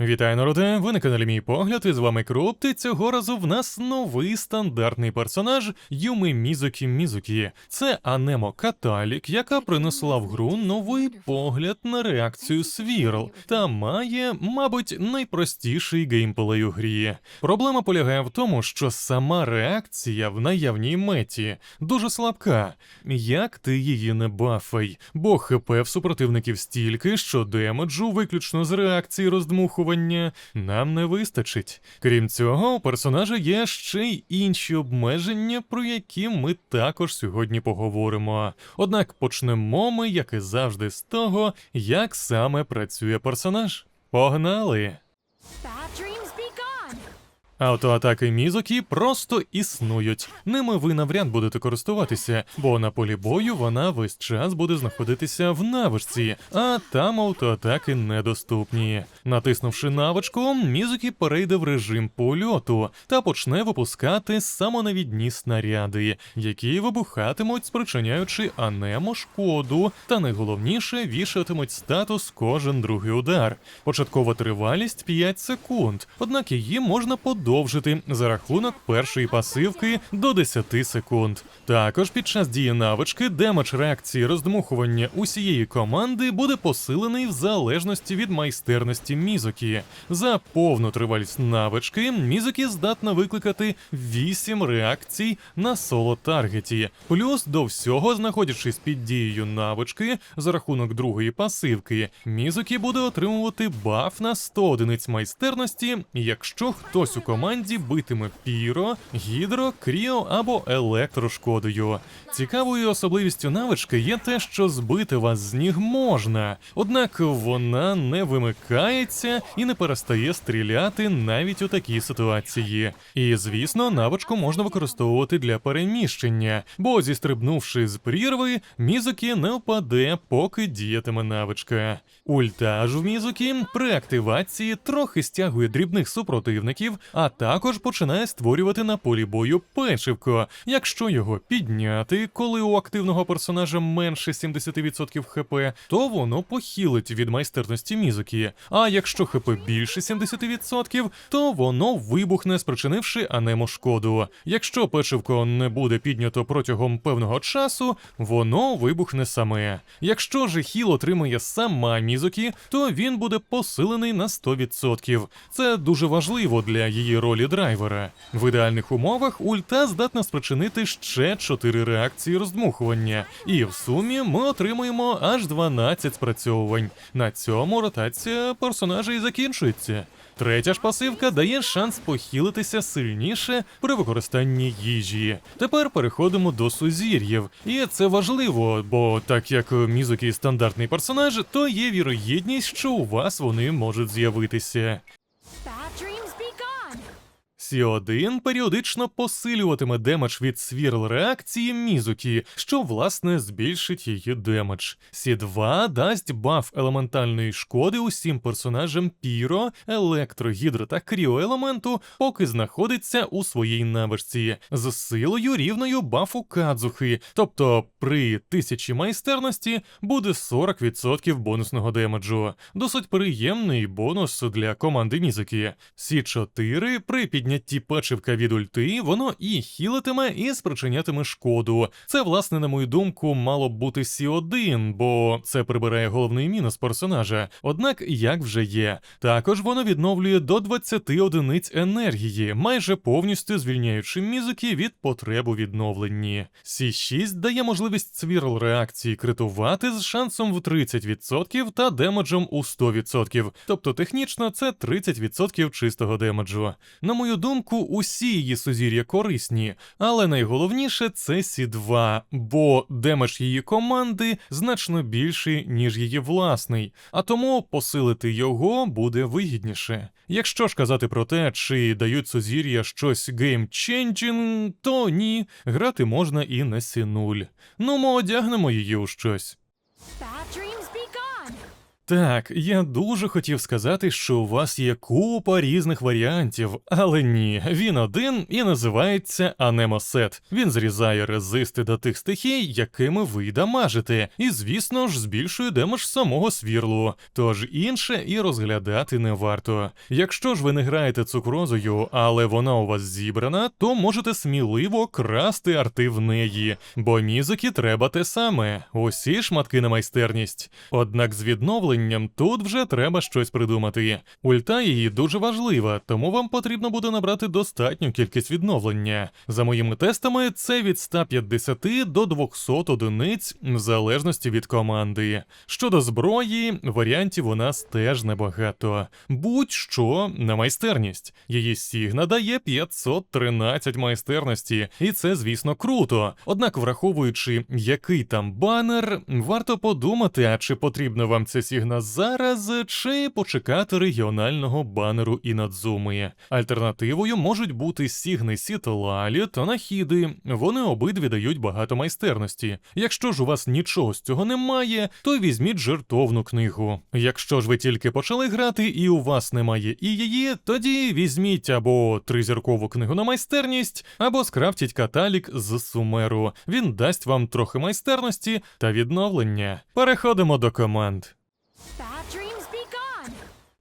Вітаю, народе! Ви на каналі Мій Погляд, і з вами Кроп, і цього разу в нас новий стандартний персонаж Юми Мізукі Мізукі. Це Анемо Каталік, яка принесла в гру новий погляд на реакцію свірл, та має, мабуть, найпростіший геймплей у грі. Проблема полягає в тому, що сама реакція в наявній меті дуже слабка. Як ти її не бафай, бо ХП в супротивників стільки, що демеджу виключно з реакції роздмухування нам не вистачить. Крім цього, у персонажа є ще й інші обмеження, про які ми також сьогодні поговоримо. Однак почнемо ми, як і завжди, з того, як саме працює персонаж. Погнали! Автоатаки Мізокі просто існують. Ними ви навряд будете користуватися, бо на полі бою вона весь час буде знаходитися в навичці, а там автоатаки недоступні. Натиснувши навичку, Мізокі перейде в режим польоту та почне випускати самонавідні снаряди, які вибухатимуть, спричиняючи анемо шкоду, та найголовніше вішатимуть статус кожен другий удар. Початкова тривалість 5 секунд, однак її можна подовжити за рахунок першої пасивки до 10 секунд. Також під час дії навички демедж реакції роздмухування усієї команди буде посилений в залежності від майстерності Мізокі. За повну тривалість навички Мізокі здатна викликати 8 реакцій на соло таргеті. Плюс до всього, знаходячись під дією навички за рахунок другої пасивки, Мізокі буде отримувати баф на 100 одиниць майстерності, якщо хтось у команді битиме піро, гідро, кріо або електрошкодою. Цікавою особливістю навички є те, що збити вас з ніг можна, однак вона не вимикається і не перестає стріляти навіть у такій ситуації. І звісно, навичку можна використовувати для переміщення, бо зістрибнувши з прірви, Мізукі не впаде, поки діятиме навичка. Ульта ж в Мізукі при активації трохи стягує дрібних супротивників, а також починає створювати на полі бою печивко. Якщо його підняти, коли у активного персонажа менше 70% хп, то воно похилить від майстерності Мізукі. А якщо хп більше 70%, то воно вибухне, спричинивши анемо шкоду. Якщо печивко не буде піднято протягом певного часу, воно вибухне саме. Якщо ж хіл отримує сама Мізукі, то він буде посилений на 100%. Це дуже важливо для її ролі драйвера. В ідеальних умовах ульта здатна спричинити ще 4 реакції роздмухування, і в сумі ми отримуємо аж 12 спрацьовувань. На цьому ротація персонажа і закінчується. Третя ж пасивка дає шанс похилитися сильніше при використанні їжі. Тепер переходимо до сузір'їв. І це важливо, бо так як Мізукі стандартний персонаж, то є вірогідність, що у вас вони можуть з'явитися. Сі1 періодично посилюватиме демедж від свірл реакції Мізукі, що власне збільшить її демедж. Сі2 дасть баф елементальної шкоди усім персонажам Піро, Електро, Гідро та Кріо елементу, поки знаходиться у своїй навичці, з силою рівною бафу Кадзухи, тобто при тисячі майстерності буде 40% бонусного демеджу. Досить приємний бонус для команди Мізукі. Сі4 при піднятті печивка від ульти воно і хілитиме, і спричинятиме шкоду. Це, власне, на мою думку, мало б бути Сі1, бо це прибирає головний мінус персонажа. Однак, як вже є, також воно відновлює до 20 одиниць енергії, майже повністю звільняючи мізуки від потреб у відновленні. Сі6 дає можливість свірл реакції критувати з шансом в 30% та демеджем у 100%. Тобто технічно це 30% чистого демеджу. На мою думку, усі її сузір'я корисні, але найголовніше це Сі2, бо демедж її команди значно більший, ніж її власний, а тому посилити його буде вигідніше. Якщо ж казати про те, чи дають сузір'я щось геймченджінг, то ні, грати можна і на Сі0. Ну, ми одягнемо її у щось. Так, я дуже хотів сказати, що у вас є купа різних варіантів, але ні, він один і називається Анемосет. Він зрізає резисти до тих стихій, якими ви дамажите, і, звісно ж, збільшує демедж самого свірлу. Тож інше і розглядати не варто. Якщо ж ви не граєте цукрозою, але вона у вас зібрана, то можете сміливо красти арти в неї, бо мізики треба те саме, усі шматки на майстерність. Однак з відновленням тут вже треба щось придумати. Ульта її дуже важлива, тому вам потрібно буде набрати достатню кількість відновлення. За моїми тестами, це від 150 до 200 одиниць, в залежності від команди. Щодо зброї, варіантів у нас теж небагато. Будь-що на майстерність. Її стігна дає 513 майстерності, і це, звісно, круто. Однак, враховуючи, який там банер, варто подумати, а чи потрібна вам ця сігна зараз, чи почекати регіонального банеру Інадзуми. Альтернативою можуть бути сігни Сітлалі та Нахіди. Вони обидві дають багато майстерності. Якщо ж у вас нічого з цього немає, то візьміть жертовну книгу. Якщо ж ви тільки почали грати і у вас немає і її, тоді візьміть або тризіркову книгу на майстерність, або скрафтіть каталік з сумеру. Він дасть вам трохи майстерності та відновлення. Переходимо до команд. Bye.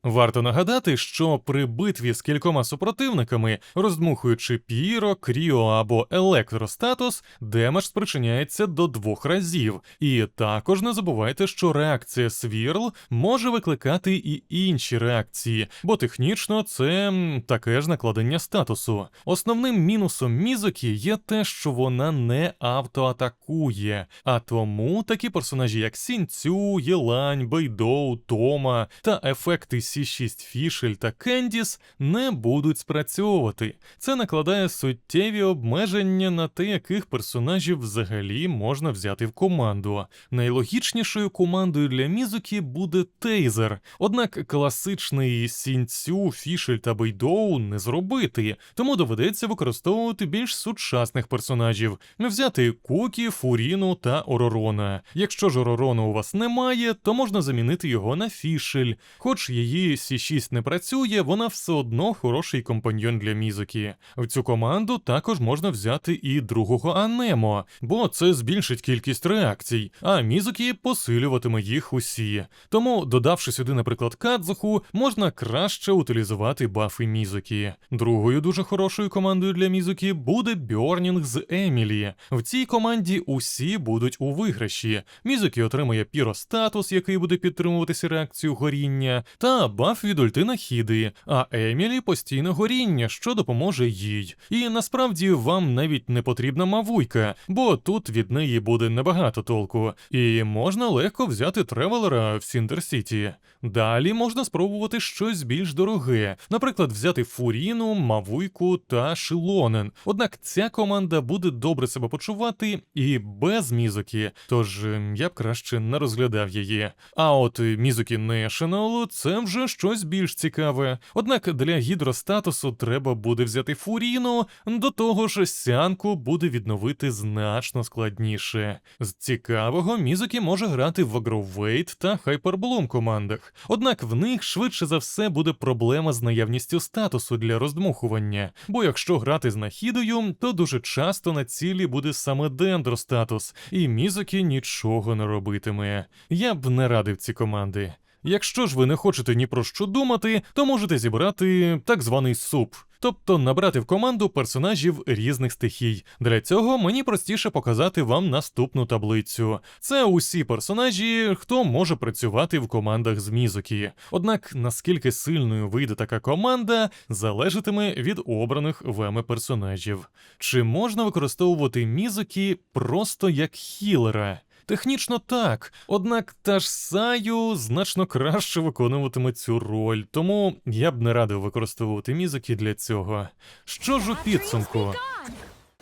Варто нагадати, що при битві з кількома супротивниками, роздмухуючи піро, кріо або електростатус, демедж спричиняється до двох разів. І також не забувайте, що реакція свірл може викликати і інші реакції, бо технічно це таке ж накладення статусу. Основним мінусом Мізокі є те, що вона не автоатакує, а тому такі персонажі, як Сінцю, Єлань, Бейдоу, Тома та ефекти Сі6 Фішель та Кендіс не будуть спрацьовувати. Це накладає суттєві обмеження на те, яких персонажів взагалі можна взяти в команду. Найлогічнішою командою для Мізукі буде Тейзер, однак класичний Сінцю, Фішель та Бейдоу не зробити, тому доведеться використовувати більш сучасних персонажів, взяти Кукі, Фуріну та Оророна. Якщо ж Оророна у вас немає, то можна замінити його на Фішель. Хоч її Сі6 не працює, вона все одно хороший компаньйон для Мізукі. В цю команду також можна взяти і другого Анемо, бо це збільшить кількість реакцій, а Мізукі посилюватиме їх усі. Тому, додавши сюди, наприклад, Кадзуху, можна краще утилізувати бафи Мізукі. Другою дуже хорошою командою для Мізукі буде Бьорнінг з Емілі. В цій команді усі будуть у виграші. Мізукі отримує піростатус, який буде підтримуватися реакцію горіння, та баф від ультина Хіди, а Емілі постійне горіння, що допоможе їй. І насправді вам навіть не потрібна мавуйка, бо тут від неї буде небагато толку, і можна легко взяти тревелера в Сіндер Сіті. Далі можна спробувати щось більш дороге, наприклад, взяти Фуріну, Мавуйку та Шилонен. Однак ця команда буде добре себе почувати і без Мізукі, тож я б краще не розглядав її. А от Мізукі National — це вже щось більш цікаве. Однак для гідростатусу треба буде взяти Фуріну, до того ж сянку буде відновити значно складніше. З цікавого Мізукі може грати в Агровейт та Хайперблум командах, однак в них швидше за все буде проблема з наявністю статусу для роздмухування, бо якщо грати з нахідою, то дуже часто на цілі буде саме дендростатус, і Мізукі нічого не робитиме. Я б не радив ці команди. Якщо ж ви не хочете ні про що думати, то можете зібрати так званий суп. Тобто набрати в команду персонажів різних стихій. Для цього мені простіше показати вам наступну таблицю. Це усі персонажі, хто може працювати в командах з Мізукі. Однак наскільки сильною вийде така команда, залежатиме від обраних вами персонажів. Чи можна використовувати Мізукі просто як хілера? Технічно так, однак та ж Саю значно краще виконуватиме цю роль, тому я б не радив використовувати мізики для цього. Що ж у підсумку?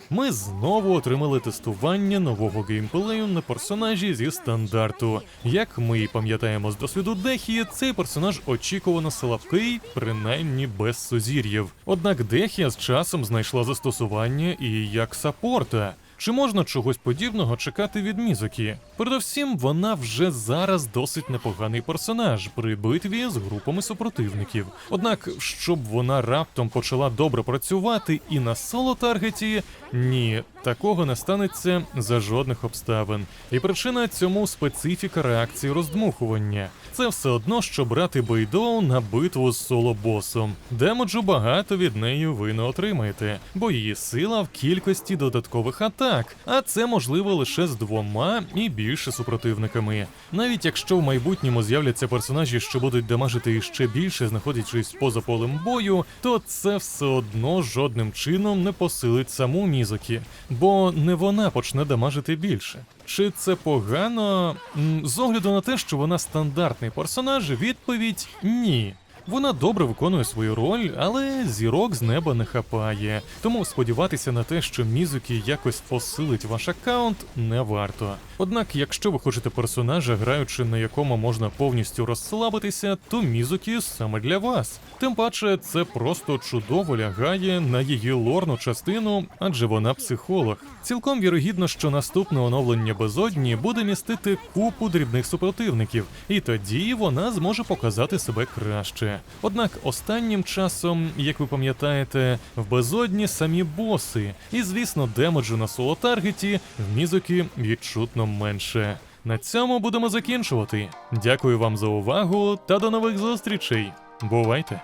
Ми знову отримали тестування нового геймплею на персонажі зі стандарту. Як ми й пам'ятаємо з досвіду Дехі, цей персонаж очікувано слабкий, принаймні без сузір'їв. Однак Дехія з часом знайшла застосування і як саппорта. Чи можна чогось подібного чекати від Мізукі? Передовсім, вона вже зараз досить непоганий персонаж при битві з групами супротивників. Однак, щоб вона раптом почала добре працювати і на соло таргеті, ні, такого не станеться за жодних обставин. І причина цьому специфіка реакції роздмухування. Це все одно, що брати Бейдоу на битву з соло-босом. Демеджу багато від неї ви не отримаєте, бо її сила в кількості додаткових атак, а це можливо лише з двома і більше супротивниками. Навіть якщо в майбутньому з'являться персонажі, що будуть дамажити іще більше, знаходячись поза полем бою, то це все одно жодним чином не посилить саму Мізокі, бо не вона почне дамажити більше. Чи це погано? З огляду на те, що вона стандартний персонаж, відповідь ні. Вона добре виконує свою роль, але зірок з неба не хапає. Тому сподіватися на те, що Мізукі якось посилить ваш аккаунт, не варто. Однак, якщо ви хочете персонажа, граючи на якому можна повністю розслабитися, то Мізукі саме для вас. Тим паче, це просто чудово лягає на її лорну частину, адже вона психолог. Цілком вірогідно, що наступне оновлення безодні буде містити купу дрібних супротивників, і тоді вона зможе показати себе краще. Однак останнім часом, як ви пам'ятаєте, в безодні самі боси, і звісно, демеджу на соло таргеті в мізокі відчутно менше. На цьому будемо закінчувати. Дякую вам за увагу та до нових зустрічей. Бувайте!